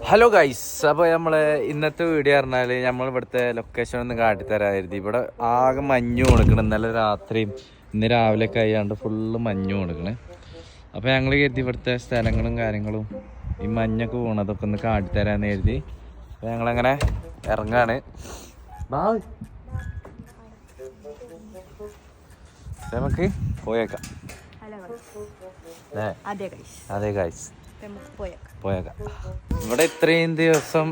Hello guys അപ്പോൾ നമ്മൾ ഇന്നത്തെ വീഡിയോ പറഞ്ഞാൽ നമ്മൾ ഇവിടുത്തെ ലൊക്കേഷൻ ഒന്ന് കാട്ടിത്തരായിരുന്നു ഇവിടെ ആകെ മഞ്ഞ് കൊടുക്കണം ഇന്നലെ രാത്രിയും ഇന്ന് രാവിലെ ഒക്കെ ആയാണ്ട് ഫുള്ള് മഞ്ഞ് കൊടുക്കണേ അപ്പോൾ ഞങ്ങൾ കരുതി ഇവിടുത്തെ സ്ഥലങ്ങളും കാര്യങ്ങളും ഈ മഞ്ഞൊക്കെ പോണതൊക്കെ ഒന്ന് കാട്ടിത്തരാന്ന് കരുതി. അപ്പോൾ ഞങ്ങളങ്ങനെ ഇറങ്ങാണ്. നമുക്ക് പോയേക്കാം. അതെ ഗൈസ് അതെ ഗൈസ് പോയേക്കാം പോയേക്കാം. ഇവിടെ ഇത്രയും ദിവസം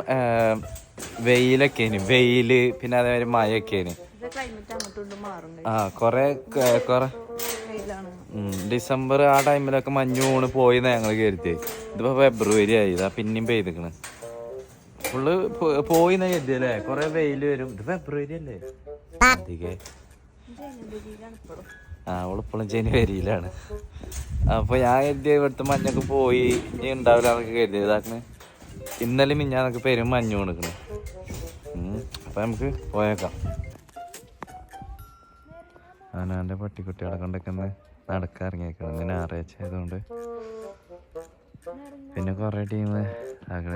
വെയിലൊക്കെ വെയിൽ പിന്നെ അതേമാതിരി മഴയൊക്കെ ആയിന് ക്ലൈമറ്റ് അങ്ങോട്ടും മാറും ആ കൊറേ കൊറേ. ഡിസംബർ ആ ടൈമിലൊക്കെ മഞ്ഞ് വീണ് പോയിന്ന് ഞങ്ങൾ കരുതി. ഇതിപ്പോ ഫെബ്രുവരി ആയി. ഇതാ പിന്നെയും പെയ്തിക്കണ്. ഫുള്ള് പോയിന്ന് കരുതിയല്ലേ? കൊറേ വെയിൽ വരും. ഇത് ഫെബ്രുവരി അല്ലേ? അധികേ. അവളിപ്പോഴും ജനുവരിയിലാണ്. അപ്പോൾ ഞാൻ കരുതിയ ഇവിടുത്തെ മഞ്ഞൊക്കെ പോയി ഇനി ഉണ്ടാവില്ല എന്നൊക്കെ കരുതി ഇതാക്കണ് ഇന്നലെ മിഞ്ഞാന്നൊക്കെ പേരും മഞ്ഞ് കൊടുക്കണ് അപ്പൊ നമുക്ക് പോയേക്കാം. അവനവന്റെ പട്ടിക്കുട്ടികളെ കൊണ്ടൊക്കെ ഒന്ന് നടക്കാൻ ഇറങ്ങിയേക്കണം ഇന്ന് ആയതുകൊണ്ട്. പിന്നെ കുറേ ടീം ആകണ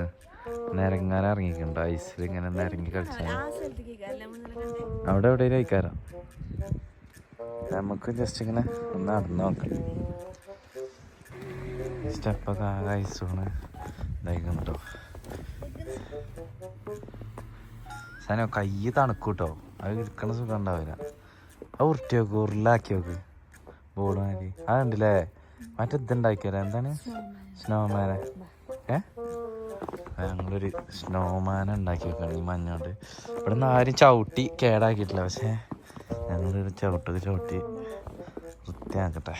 നിരങ്ങാൻ ഇറങ്ങിക്കുന്നുണ്ട് ഐസിൽ ഇങ്ങനെ നിരങ്ങി കളിച്ചാൽ? അവിടെ എവിടെയും കഴിക്കാറോ നമുക്ക് ജസ്റ്റ് ഇങ്ങനെ ഒന്ന് നടന്നു നോക്കാം. സ്റ്റെപ്പൊക്കെ ആകെ ഐസോണ് ഇതായിക്കുന്നുണ്ടോ സാധനം കൈ തണുക്കൂട്ടോ അത് ഇരിക്കണ സുഖം ഉണ്ടാവില്ല. അത് ഉരുട്ടി നോക്ക് ഉരുളാക്കി നോക്ക്. ബോർഡ് മാതിരി. അതുണ്ടല്ലേ മറ്റേ ഇതുണ്ടാക്കിയാലോ എന്താണ്? സ്നോമാനെ ഏ? ഞങ്ങളൊരു സ്നോമാനെ ഉണ്ടാക്കി വെക്കണം ഈ മഞ്ഞോണ്ട്. ഇവിടെ നിന്ന് ആരും ചവിട്ടി കേടാക്കിയിട്ടില്ല. പക്ഷേ ഞങ്ങളൊരു ചവിട്ടൊക്കെ ചവിട്ടി വൃത്തിയാക്കട്ടെ.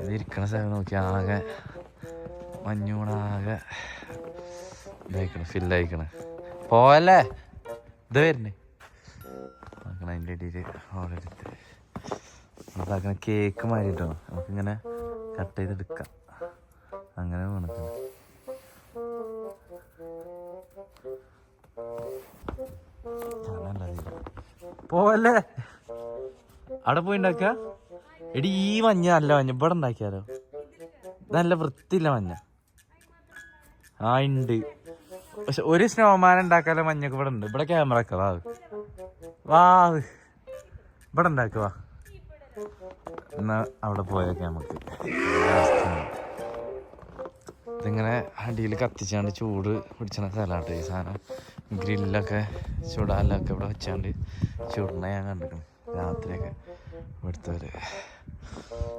ഇത് ഇരിക്കണ സ്ഥലം നോക്കി ആകെ മഞ്ഞൂണാകെ ഇതായിക്കണ് ഫില്ലായിക്കണ്. പോയല്ലേ ഇത് വരുന്നേ നോക്കണം അതിന്റെ ഇടയിൽ ഓരോരുത്തർ അതാക്കണ കേക്ക് മാറിയിട്ടോ നമുക്കിങ്ങനെ കട്ട് ചെയ്തെടുക്കാം. അങ്ങനെ വേണം പോവല്ലേ? അവിടെ പോയി ഉണ്ടാക്ക എടി ഈ മഞ്ഞ നല്ല മഞ്ഞ. ഇവിടെ ഉണ്ടാക്കിയാലോ? നല്ല വൃത്തിയില്ല മഞ്ഞ. ആ ഉണ്ട്. പക്ഷെ ഒരു സ്നോമാൻ ഉണ്ടാക്കാലോ മഞ്ഞക്ക് ഇവിടെ ഉണ്ട്. ഇവിടെ ക്യാമറ ഒക്കെ വാ. വാ. ഇവിടെ ഉണ്ടാക്കുക എന്നാ അവിടെ പോയൊക്കെ നമുക്ക്. ഇതിങ്ങനെ അടിയിൽ കത്തിച്ചാണ്ട് ചൂട് പിടിച്ചണ സ്ഥലമാട്ടോ ഈ സാധനം. ഗ്രില്ലൊക്കെ ചൂടാലൊക്കെ ഇവിടെ വെച്ചാണ്ട് ചുടണ ഞാൻ കണ്ടിരിക്കണം. രാത്രിയൊക്കെ ഇവിടുത്തെ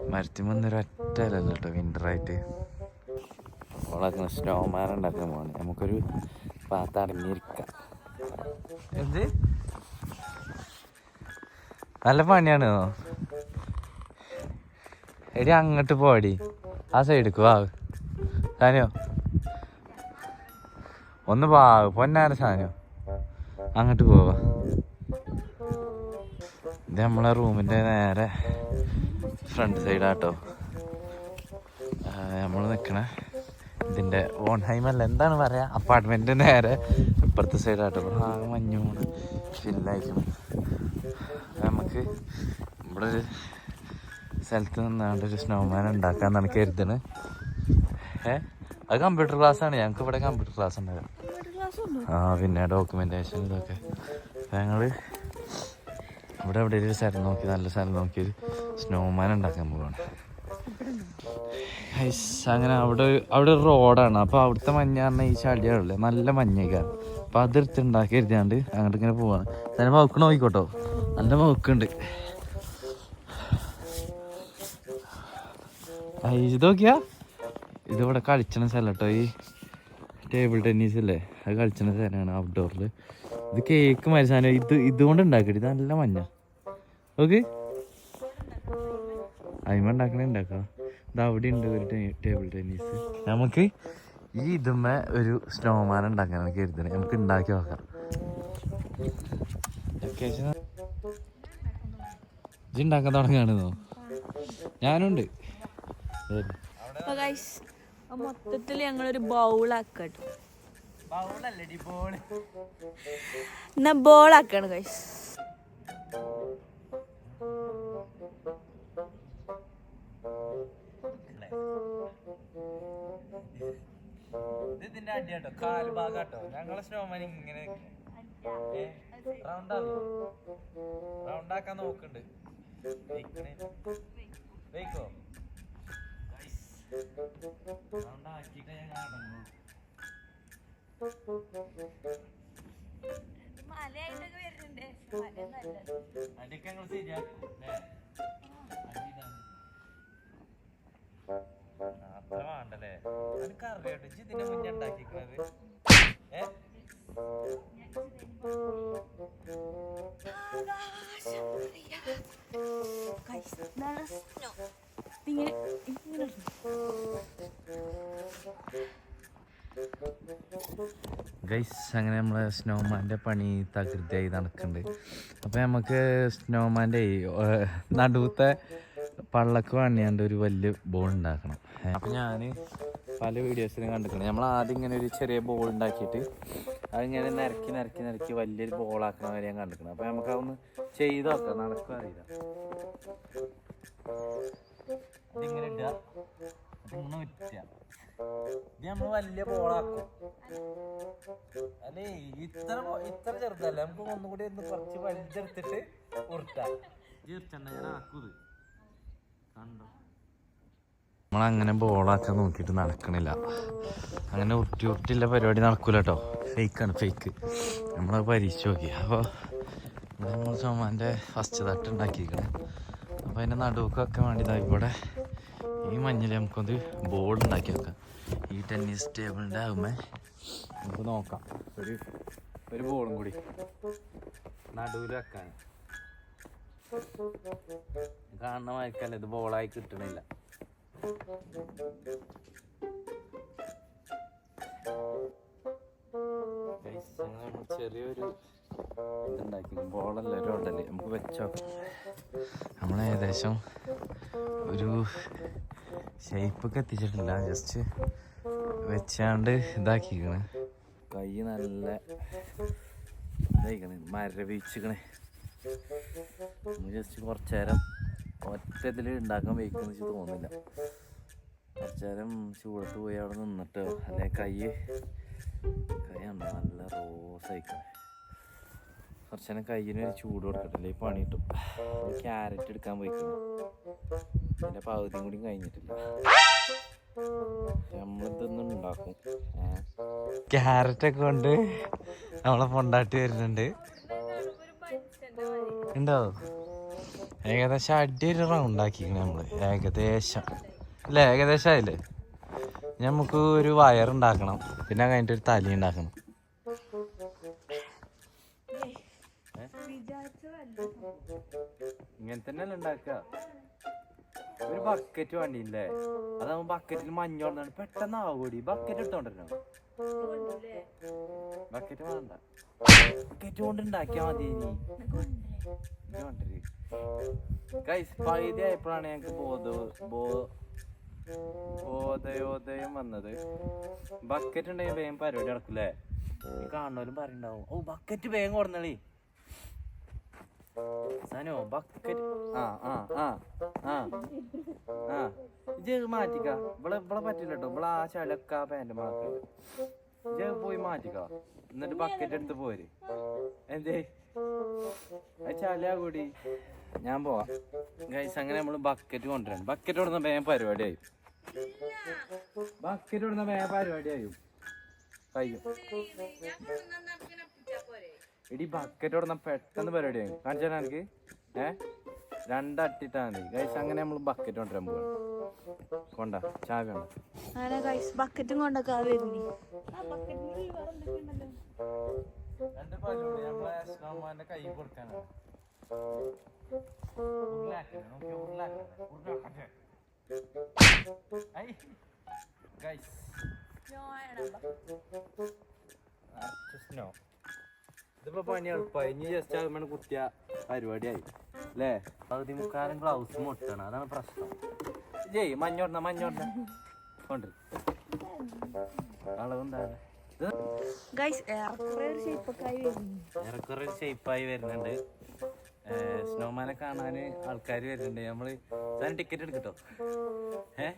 മരത്തിൽ വന്നൊരു ഒറ്റ അല്ലല്ലോ കേട്ടോ വിന്ററായിട്ട് വളക്കുന്ന സ്നോമാൻ ഉണ്ടാക്കാൻ പോകണം നമുക്കൊരു പാത്ത അടങ്ങിയിരിക്കാം. എന്ത്? നല്ല പണിയാണ് എടി അങ്ങോട്ട് പോടി. ആ സൈഡിക്ക് വാ. സാനിയോ ഒന്ന് പാ പൊന്നാര സാധനം. അങ്ങോട്ട് പോവാ. ഇത് നമ്മളെ റൂമിന്റെ നേരെ ഫ്രണ്ട് സൈഡാട്ടോ. നമ്മൾ നിൽക്കണ ഇതിന്റെ ഓൺ ഹൈം അല്ല എന്താണ് പറയുക അപ്പാർട്ട്മെന്റ് നേരെ ഇപ്പുറത്തെ സൈഡാട്ടോ. ആകെ മഞ്ഞൂണ് ഫില്ലായിരിക്കും നമുക്ക് ഇവിടെ ഒരു സ്ഥലത്ത് നിന്നാണ്ട് ഒരു സ്നോമാൻ ഉണ്ടാക്കാന്നാണ് കരുതണ്. ഏ? അത് കമ്പ്യൂട്ടർ ക്ലാസ്സാണ് ഞങ്ങൾക്ക് ഇവിടെ കമ്പ്യൂട്ടർ ക്ലാസ് ഉണ്ടാകും ആ പിന്നെ ഡോക്യുമെന്റേഷൻ ഇതൊക്കെ ഞങ്ങൾ ഇവിടെ എവിടെ ഒരു സ്ഥലം നോക്കി നല്ല സ്ഥലം നോക്കി സ്നോമാൻ ഉണ്ടാക്കാൻ പോവാണ്. അങ്ങനെ അവിടെ അവിടെ ഒരു റോഡാണ്. അപ്പൊ അവിടുത്തെ മഞ്ഞ പറഞ്ഞാൽ ഈ ചളിയാണല്ലേ നല്ല മഞ്ഞൊക്കെയാണ് അപ്പൊ അതെടുത്ത് ഉണ്ടാക്കി എഴുതിയാണ്ട് അങ്ങോട്ട് ഇങ്ങനെ പോവാണ്. തന്നെ മൗക്ക് നോക്കിക്കോട്ടോ. നല്ല മൗക്കുണ്ട് ഇത് നോക്കിയാ ഇതിവിടെ കളിച്ചണ സ്ഥലം കേട്ടോ ഈ ടേബിൾ ടെന്നീസ് അല്ലേ? അത് കളിച്ചുന്ന സാധനമാണ് ഔട്ട്ഡോറിൽ ഇത് കേക്ക് മാതിരി സാധനം. ഇത് ഇതുകൊണ്ട് ഉണ്ടാക്കിയിട്ട് ഇത് നല്ല മഞ്ഞ. ഓക്കെ അയിമ ഉണ്ടാക്കണേ ഉണ്ടാക്കാം. ഇത് അവിടെ ഉണ്ട് ഒരു ടേബിൾ ടെന്നീസ് നമുക്ക് ഈ ഇതുമ്മ ഒരു സ്നോമാൻ ഉണ്ടാക്കാൻ കരുതണേ. നമുക്ക് ഉണ്ടാക്കി നോക്കാം. ലൊക്കേഷൻ ഇത് ഉണ്ടാക്കാൻ തുടങ്ങാണെന്നോ? ഞാനുണ്ട്. മൊത്തത്തിൽ ഞങ്ങളൊരു ബൗളാക്കട്ടോ എന്നാ ബോളാക്കാണ് ഗൈസ് ഇത് ഇതിന്റെ അടിയാട്ടോ കാൽ ഭാഗാട്ടോ. ഞങ്ങളെ സ്നോമാൻ ഇങ്ങനെ റൗണ്ട് റൗണ്ട് ആക്കാൻ നോക്കുന്നുണ്ട് വെയ്ക്കോ റൗണ്ട് ആക്കിയിട്ട് ഞാൻ കാണുന്നു. മലയായിട്ടൊക്കെ വരുന്നുണ്ട്. മല അടിയൊക്കെ ഞങ്ങൾ ശരിയാക്കും അല്ലേ അത്ര വേണ്ടല്ലേ എനിക്ക് അറിയാട്ടോ ഇജ്ജ് ഇതിന്റെ മുന്നേ ഉണ്ടാക്കിക്കുന്നത് ഏ ഇങ്ങനെ. ഇങ്ങനെ. ഗൈസ് അങ്ങനെ നമ്മളെ സ്നോമാന്റെ പണി തകൃതിയായി നടക്കുന്നുണ്ട് അപ്പോൾ നമുക്ക് സ്നോമാന്റെ നടുവത്തെ പള്ളക്ക് പണിയാണ്ട് ഒരു വലിയ ബോൾ ഉണ്ടാക്കണം. അപ്പോൾ ഞാൻ പല വീഡിയോസിലും കണ്ടിട്ടുണ്ട്. നമ്മൾ ആദ്യം ഇങ്ങനെ ഒരു ചെറിയ ബോൾ ഉണ്ടാക്കിയിട്ട് അതിങ്ങനെ നിരക്കി നിരക്കി നിരക്കി വലിയൊരു ബോളാക്കണ വരെ ഞാൻ കണ്ടിട്ടുണ്ട്. അപ്പോൾ നമുക്ക് അതൊന്ന് ചെയ്ത് നോക്കാം. നടക്കും അറിയില്ല. ഇതിങ്ങനെ ഇടുക? ഒന്നും ഉറ്റുക ഇത് വലിയ ബോളാക്കും അല്ലേ ഇത്ര ഇത്ര ചെറുതല്ല? നമുക്ക് ഒന്നുകൂടി ഒന്ന് കുറച്ച് വലുതെടുത്തിട്ട് ഉരുട്ടാം. ആക്കൂത്. കണ്ടോ? നമ്മളങ്ങനെ ബോളാക്കാൻ നോക്കിയിട്ട് നടക്കണില്ല. അങ്ങനെ ഉരുട്ടി ഉരുട്ടില്ല പരിപാടി നടക്കൂല കേട്ടോ ഫേക്കാണ് ഫേക്ക് നമ്മളത് പരീക്ഷ നോക്കി. അപ്പോൾ നമ്മൾ ചുമ്മാന്റെ ഫസ്റ്റ് തട്ട് ഉണ്ടാക്കിയിരിക്കണേ. അപ്പോൾ അതിന്റെ നടുവൊക്കെ വേണ്ടി ഇതാ ഇവിടെ ഈ മഞ്ഞിൽ നമുക്കൊന്ന് ബോർഡ് ഉണ്ടാക്കി വെക്കാം. ഈ ടെന്നീസ് ടേബിളിന്റെ ആകുമ്പോൾ നമുക്ക് നോക്കാം. ഒരു ഒരു ബോളും കൂടി. നടുവിൽ വെക്കാൻ. കാണുന്ന മാതിരിക്കല്ല ഇത് ബോളായി കിട്ടണില്ല. ചെറിയൊരു ഇതുണ്ടാക്കി നമുക്ക് വെച്ചോ നമ്മൾ ഏകദേശം ഒരു ഷേപ്പൊക്കെ എത്തിച്ചിട്ടില്ല. ജസ്റ്റ് വെച്ചാണ്ട് ഇതാക്കിക്കണ്. കൈ നല്ല ഇതായിക്കണ് മരവിച്ചിക്കണ്. ജസ്റ്റ് കുറച്ചു നേരം ഒറ്റ ഇതിൽ ഉണ്ടാക്കാൻ വയ്ക്കുന്ന വെച്ച് തോന്നുന്നില്ല. കുറച്ചു നേരം ചൂടത്ത് പോയി അവിടെ നിന്നിട്ടോ അല്ലെ കൈ? കൈ ഉണ്ടോ നല്ല റോസ് ആയിക്കണേ കുറച്ചു നേരം കയ്യിന് ഒരു ചൂട് കൊടുക്കട്ടെ അല്ലെങ്കിൽ ക്യാരറ്റ് എടുക്കാൻ പോയിക്കണം. അതിന്റെ പകുതിയും കൂടി കഴിഞ്ഞിട്ടില്ല. നമ്മളിതൊന്നും ഉണ്ടാക്കും. ക്യാരറ്റ് ഒക്കെ കൊണ്ട് നമ്മളെ പൊണ്ടാട്ടി വരുന്നുണ്ട്. ഉണ്ടോ? ഏകദേശം അടി ഒരു റൗണ്ട് ആക്കിക്കണേ നമ്മൾ. ഏകദേശം. അല്ലേ ഏകദേശം ആയില്ലേ? നമുക്ക് ഒരു വയർ ഉണ്ടാക്കണം. പിന്നെ കഴിഞ്ഞിട്ട് ഒരു തലി ഉണ്ടാക്കണം. ഇങ്ങനെ തന്നെയല്ലേ ഉണ്ടാക്കുക? ഒരു ബക്കറ്റ് വേണ്ടിയില്ലേ? അതാവുമ്പോ ബക്കറ്റിൽ മഞ്ഞ കൊണ്ടാണ് പെട്ടെന്ന് ആവുകൂടി ബക്കറ്റ് എടുത്തോണ്ടിരുന്നു? ബക്കറ്റ് വേണ്ട. ബക്കറ്റ് കൊണ്ട് ഉണ്ടാക്കിയാ മതി ഇനി. ഗൈസ് പകുതി ആയപ്പോഴാണ് ഞങ്ങക്ക് ബോധ ബോ ബോധയോദയം വന്നത്. ബക്കറ്റ് ഉണ്ടെങ്കിൽ വേഗം പരിപാടി നടക്കൂലേ കാണുന്നവരും പറയണ്ടാവും. ഓ ബക്കറ്റ് വേഗം കൊടുന്നളി സനോ ബക്കറ്റ് ആ ആ ആ ആ ആ ഇജ് മാറ്റിക്ക ഇവിടെ ഇവിടെ പറ്റില്ല കേട്ടോ ഇവിടെ ആ ചലക്ക പാന്റ് മാത്രം ഇജ് പോയി മാറ്റിക്ക എന്നിട്ട് ബക്കറ്റ് എടുത്ത് പോര് എന്തേ ചല കൂടി ഞാൻ പോവാം ഗൈസ് അങ്ങനെ നമ്മൾ ബക്കറ്റ് കൊണ്ടുവരണം ബക്കറ്റ് കൊടുന്ന വേഗം പരിപാടിയായി ബക്കറ്റ് കൊടുന്ന വേഗം പരിപാടിയായി കഴിയും എടി ബക്കറ്റ് ഓടുന്ന പെട്ടെന്ന് പരിപാടിയായി കാണിച്ചാൽ എനിക്ക്. ഏ? രണ്ടട്ടിട്ടാണ് ഗൈസ് അങ്ങനെ നമ്മൾ ബക്കറ്റ് കൊണ്ടുവരാൻ പോവാണ് കൊണ്ട ചാവി അങ്ങനെ ഗൈസ് ബക്കറ്റും കൊണ്ടൊക്കെ ആ വരുന്നേ. കൈ കൊടുക്കാനാണ്. ഉരുളാക്കണേ, നോക്കിയേ, ഉരുളാക്കണേ, ഉരുളാക്കട്ടെ. ഐ, guys, കുറച്ച് snow. ഇതിപ്പോ പണി പനി ജസ്റ്റ് ആകുമ്പോൾ കുത്തിയ പരിപാടിയായി. അല്ലേ? പകുതി മുക്കാലും ഗ്ലൗസ് മുട്ടണം അതാണ് പ്രശ്നം. ജയ് മഞ്ഞോടണ മഞ്ഞോടണ കൊണ്ട്. അളവുണ്ടാകും ഏറെക്കുറെ ഒരു ഷേപ്പായി വരുന്നുണ്ട്. സ്നോമാനെ കാണാന് ആൾക്കാർ വരുന്നുണ്ട്. നമ്മൾ ഞാൻ ടിക്കറ്റ് എടുക്കട്ടോ. ഏ?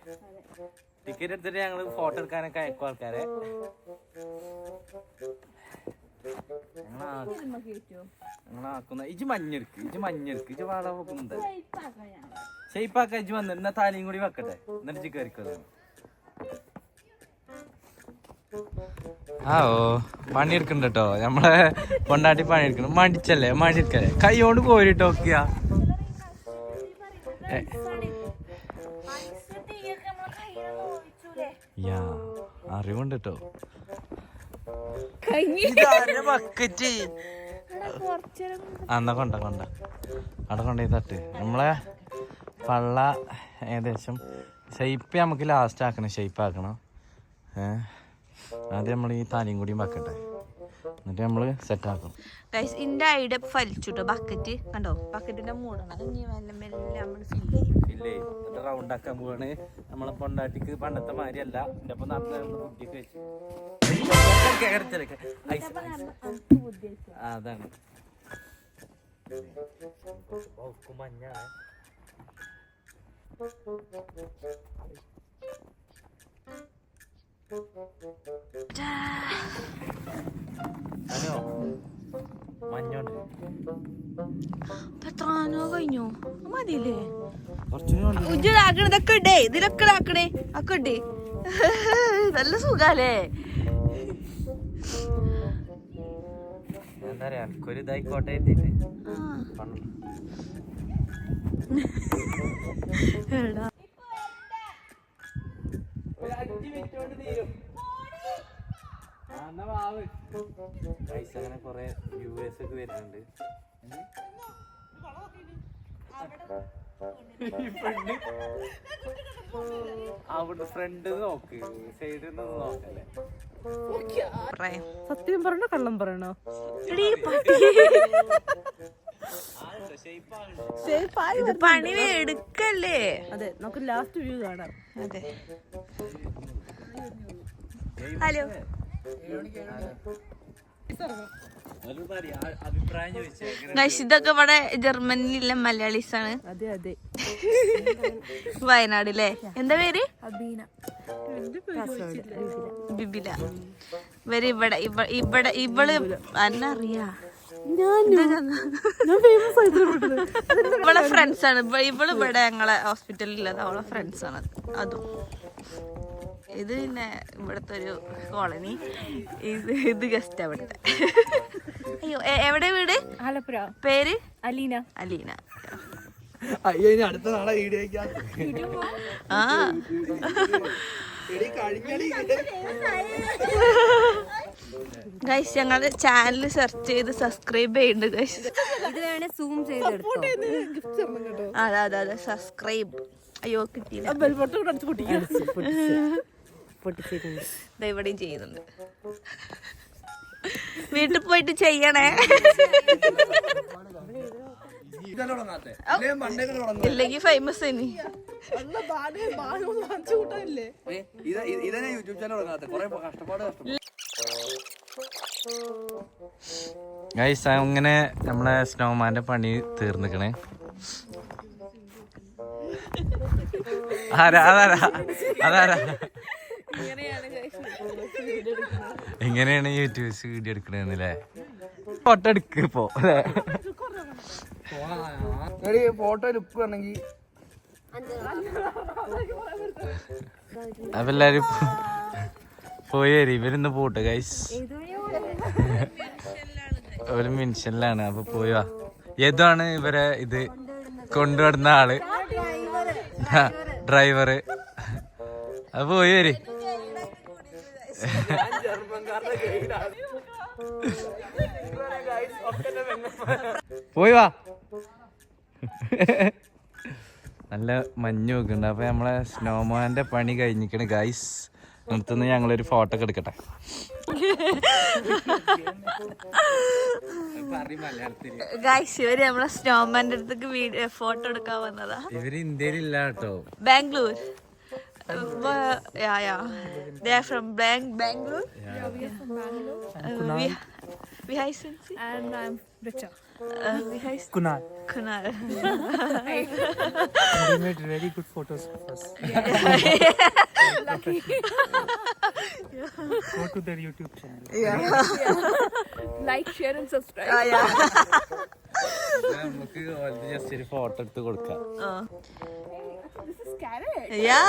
ടിക്കറ്റ് എടുത്തിട്ട് ഞങ്ങൾ ഫോട്ടോ എടുക്കാനൊക്കെ അയക്കും ആൾക്കാരെ. ഞങ്ങളാക്കുന്ന ഇജ് മഞ്ഞെടുക്ക് ഇജ് മഞ്ഞെടുക്ക് ഇജ് വാട വെക്കുന്നുണ്ട്. ഷെയ്പ്പാക്ക ഇജ് വന്ന്. എന്നാ താലിയും കൂടി വെക്കട്ടെ. എന്നിട്ട് ഇജ് കയറിക്കോ ആ ഓ പണിയെടുക്കണ്ട കേട്ടോ നമ്മളെ പൊണ്ടാട്ടി പണിയെടുക്കണം മടിച്ചല്ലേ മടിക്കല്ലേ കൈ കൊണ്ട് കോരിട്ട് നോക്കിയാ യാ അറിവുണ്ട് കേട്ടോ ബക്കറ്റ് എന്നാ കൊണ്ട കൊണ്ട. അവിടെ കൊണ്ടേ തട്ട്. നമ്മളെ പള്ള ഏകദേശം ഷെയ്പ്പ് നമുക്ക് ലാസ്റ്റ് ആക്കണം ഷെയ്പ്പ് ആക്കണം. ഏഹ് ആദ്യം നമ്മൾ ഈ താലിയും കൂടിയും വെക്കട്ടെ. എന്നിട്ട് നമ്മൾ സെറ്റ് ആക്കും. ഗൈസ് ഇന്റെ ഐഡിയ ഫലിച്ചുട്ടോ ബക്കറ്റ് കണ്ടോ? ബക്കറ്റിന്റെ മൂടണം അത് ഇനി മെല്ലെ മെല്ലെ നമ്മൾ ഫില്ല് ഇല്ലേ എന്നിട്ട് റൗണ്ട് ആക്കാൻ പോവാണ്. നമ്മളെ പൊണ്ടാട്ടിക്ക് പണ്ടത്തെ മാതിരിയല്ല എന്റെ ഒപ്പം നടന്ന ബുദ്ധിയൊക്കെ വെച്ചു. അതാണ്. മഞ്ഞ ഹലോ. മഞ്ഞോണ്ട്. എത്രാനോ കഴിഞ്ഞു? മതിയില്ലേ? കുറച്ചുകൂടി ഉജ്ജ് ഇതാക്കണ ഇതൊക്കെ ഇടേ. ഇതിലൊക്കെ ഇതാക്കണേ ഒക്കെ ഇടേ. നല്ല സുഖാലേ എന്താ പറയാ എനിക്കൊരു ഇതായിക്കോട്ടെ പൈസ അങ്ങനെ കൊറേ വ്യൂവേഴ്സ് ഒക്കെ വരുന്നുണ്ട്. അവിടെ ഫ്രണ്ട് നോക്ക് സൈഡിൽ നിന്ന് നോക്കല്ലേ പറയാം സത്യം പറയണോ കള്ളം പറയണോ എടീ, പട്ടി. ഇത് പണി എടുക്കല്ലേ അതെ നമുക്ക് ലാസ്റ്റ് വ്യൂ കാണാം അതെ ഹലോ ഇതൊക്കെ ഇവിടെ ജർമ്മനിയിലെ മലയാളീസ് ആണ് അതെ. അതെ വയനാട് അല്ലേ എന്താ പേര് അബീന ബിബില. ഇവർ ഇവിടെ ഇവിടെ ഇവൾ അന്നറിയാ ഇവളെ ഫ്രണ്ട്സ് ആണ് ഇവൾ ഇവിടെ ഞങ്ങളെ ഹോസ്പിറ്റലിൽ ഉള്ളത് അവളെ ഫ്രണ്ട്സ് ആണ് അതും. ഇത് പിന്നെ ഇവിടുത്തെ ഒരു കോളനി. ഇത് ഇത് ഗസ്റ്റ് അവിടുത്തെ അയ്യോ എ- എവിടെ വീട്? ആലപ്പുഴ. പേര്? അലീന. അലീന. അയ്യോ ഇനി അടുത്ത നാളെ വീഡിയോ ആ ഗൈസ് ഞങ്ങളുടെ ചാനൽ സെർച്ച് ചെയ്ത് സബ്സ്ക്രൈബ് ചെയ്യുന്നുണ്ട് ഗൈസ് ഇത് വേണേ സൂം ചെയ്തെടുത്തോ. അതെ അതെ അതെ. സബ്സ്ക്രൈബ് അയ്യോ കിട്ടിയില്ല. ഇവിടെയും ചെയ്യുന്നുണ്ട്. വീട്ടിൽ പോയിട്ട് ചെയ്യണേ. ഇല്ലെങ്കിൽ ഫേമസ് അങ്ങനെ നമ്മളെ സ്നോമാന്റെ പണി തീർന്നിക്കണേ. ആരാ അതാരാ അതാരാ ഇങ്ങനെയാണ് യൂട്യൂബ് വീഡിയോ എടുക്കണെന്നല്ലേ ഫോട്ടോ എടുക്ക് ഇപ്പോ ഫോട്ടോ ലുക്ക് വേണമെങ്കിൽ അപ്പൊ എല്ലാരും പോയി വരും ഇവരിന്ന് പോട്ടെ ഗൈസ് ഒരു മിൻഷനിലാണ് അപ്പൊ പോയി വാ. ഏതാണ് ഇവരെ ഇത് കൊണ്ടുവരുന്ന ആൾ? ഡ്രൈവറ് അപ്പൊ പോയി വരി പോയി വാ. നല്ല മഞ്ഞ് വെക്കുന്നുണ്ട്. അപ്പൊ നമ്മളെ സ്നോമാന്റെ പണി കഴിഞ്ഞിക്കണ് ഗൈസ് നിർത്തുന്ന ഞങ്ങളൊരു ഫോട്ടോ ഒക്കെ എടുക്കട്ടെ. ഗൈസ് ഇവർ നമ്മളെ സ്നോമാന്റെ അടുത്തേക്ക് വീഡിയോ ഫോട്ടോ എടുക്കാൻ വന്നതാ. ഇവർ ഇന്ത്യയിലില്ല കേട്ടോ. Bangalore. yeah, yeah. They are from Bang Bangalore. Yeah, we are from Bangalore. Uh, we, we are Cincy. And I'm Richa. Uh, behind Kunal. Kunal. And he made very good photos of us. Go to their YouTube channel. Like, share and subscribe. Ah, yeah. നമുക്ക് just ഒരു photo എടുത്ത് കൊടുക്കാം Uh, This is carrot. yeah.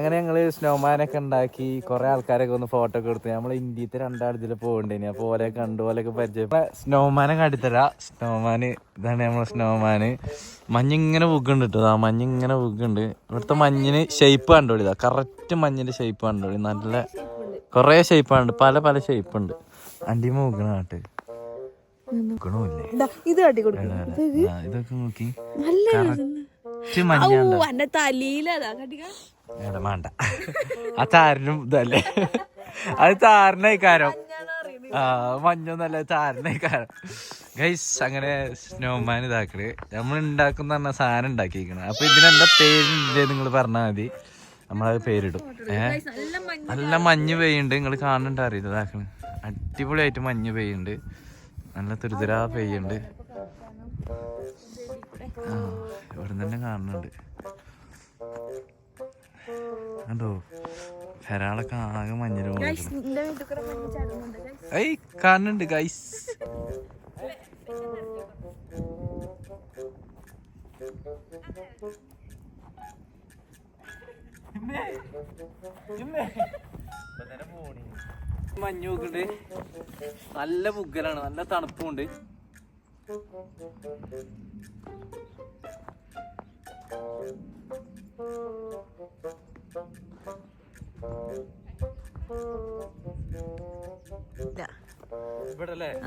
അങ്ങനെ ഞങ്ങൾ സ്നോമാനൊക്കെ ഉണ്ടാക്കി കുറെ ആൾക്കാരൊക്കെ ഒന്ന് ഫോട്ടോ ഒക്കെ എടുത്ത്. നമ്മൾ ഇന്ത്യത്തെ രണ്ടാളത്തിൽ പോകണ്ടേനി. അപ്പൊ ഓലെ കണ്ടു ഓലൊക്കെ പരിചയം. സ്നോമാനെ കാട്ടിത്തരാ. സ്നോമാന് ഇതാണ് നമ്മളെ സ്നോമാന് മഞ്ഞിങ്ങനെ ബുക്കുണ്ട് കേട്ടോ ആ മഞ്ഞിങ്ങനെ ബുക്കുണ്ട് ഇവിടുത്തെ മഞ്ഞിന് ഷേപ്പ് കണ്ടോളി ഇതാ? കറക്റ്റ് മഞ്ഞിന്റെ ഷേപ്പ് കണ്ടോളി നല്ല കൊറേ ഷേപ്പാണ് പല പല ഷേപ്പ് ഉണ്ട്. അണ്ടിമ ബുക്കണ കാട്ട്. ഇത് ഇതൊക്കെ നോക്കി. കറക്റ്റ് എന്റെ കട്ടിക്ക എടാ വേണ്ട ആ താരനും ഇതല്ലേ? അത് താരനേക്കാരം ആ മഞ്ഞൊന്നല്ല താരനേക്കാരം ഗൈസ് അങ്ങനെ സ്നോമാൻ ഇതാക്കൽ. നമ്മൾ ഉണ്ടാക്കുന്ന പറഞ്ഞ സാധനം ഉണ്ടാക്കിയിരിക്കണം അപ്പൊ ഇതിനെന്താ പേരില്ലേ നിങ്ങൾ പറഞ്ഞാൽ മതി. നമ്മളത് പേരിടും. ഏ? നല്ല മഞ്ഞ് പെയ്യുണ്ട് നിങ്ങൾ കാണുന്നുണ്ട് അറിയില്ല. ഇതാക്കണ്. അടിപൊളിയായിട്ട് മഞ്ഞ് പെയ്യുണ്ട് നല്ല തുരുതുരാ പെയ്യുണ്ട് ആ ഇവിടെ തന്നെ കാണുന്നുണ്ട്. കണ്ടോ ഫെരാളൊക്കെ ആകെ മഞ്ഞ ഏയ് കാണുന്നുണ്ട് ഗൈസ് മഞ്ഞ് നോക്കുന്നുണ്ട് നല്ല പുകലാണ് നല്ല തണുപ്പുണ്ട്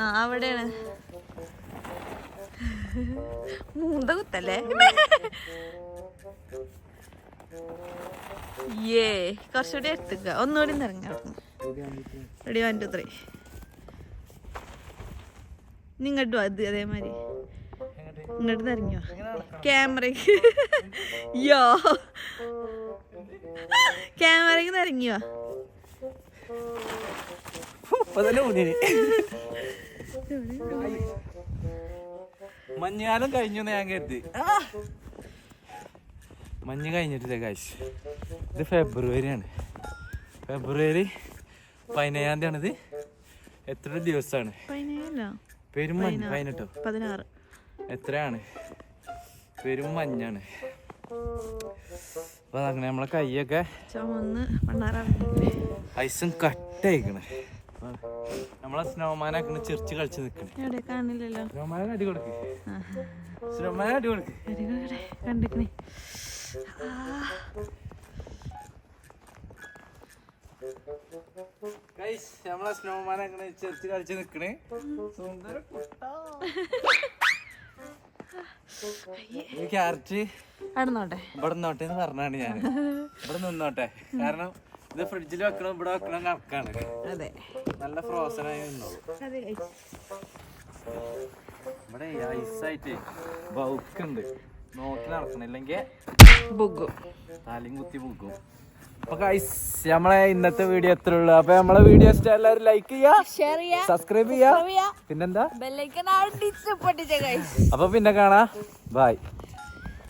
ആ അവിടെയാണ്. മൂന്ത കുത്തല്ലേ ഏ കുറച്ചുകൂടി എടുത്തുക ഒന്നുകൂടി ഇറങ്ങി. റെഡി വൺ ടു ത്രീ നിങ്ങോട്ട് അത് അതേമാതിരി. ഇങ്ങോട്ട് ഇറങ്ങിയോ ക്യാമറയ്ക്ക്. യോ ക്യാമറയ്ക്ക് ഇറങ്ങിയോ മഞ്ഞുകാലം കഴിഞ്ഞു ഞാൻ കരുതി. മഞ്ഞ് കഴിഞ്ഞിട്ടില്ല കാശ് ഇത് ഫെബ്രുവരിയാണ്. ഫെബ്രുവരി പതിനേഴാം തീയതി ഇത് എത്ര ദിവസമാണ്? പതിനേഴല്ലോ. പെരും മഞ്ഞ് പതിനെട്ടോ? പതിനാറ്. എത്രയാണ്? വെറും മഞ്ഞാണ്. അപ്പൊ അങ്ങനെ നമ്മളെ കൈയൊക്കെ ഐസും കട്ടയക്കണ്. നമ്മളെ സ്നോമാനാക്കണ് ചിരിച്ച് കളിച്ച് നിക്കണ്. കാണില്ലല്ലോ? സ്നോമാൻ അടി കൊടുക്ക്. സ്നോമാന അടി കൊടുക്ക്. കണ്ടിക്കണേ. ഗൈസ് നമ്മളെ സ്നോമാനാക്കണ് ചിരിച്ച് കളിച്ച് നിക്കണേ. സുന്ദര ഈ ക്യാരറ്റ് നടന്നോട്ടെ ഇവിടെ നിന്നോട്ടെ എന്ന് പറഞ്ഞാണ് ഞാൻ. ഇവിടെ നിന്നോട്ടെ. കാരണം ഇത് ഫ്രിഡ്ജിൽ വെക്കണം ഇവിടെ വെക്കണം കണക്കാണ്. അതെ. നല്ല ഫ്രോസൺ ആയി നിന്നോളൂ ഇവിടെ ഐസായിട്ട് ബൗക്കുണ്ട് നോക്കി നടക്കണില്ലെങ്കിൽ ബുഗു. താലിയും കുത്തി പോകും അപ്പൊ ഗൈസ് നമ്മളെ ഇന്നത്തെ വീഡിയോ എത്ര ഉള്ളു? അപ്പൊ നമ്മളെ വീഡിയോ ഇഷ്ടം എല്ലാവരും ലൈക്ക് ചെയ്യാ ഷെയർ ചെയ്യാ സബ്സ്ക്രൈബ് ചെയ്യാ. പിന്നെന്താ? ബെല്ലൈക്കൻ അടിച്ച് പൊട്ടിച്ച കൈ അപ്പൊ പിന്നെ കാണാ. ബൈ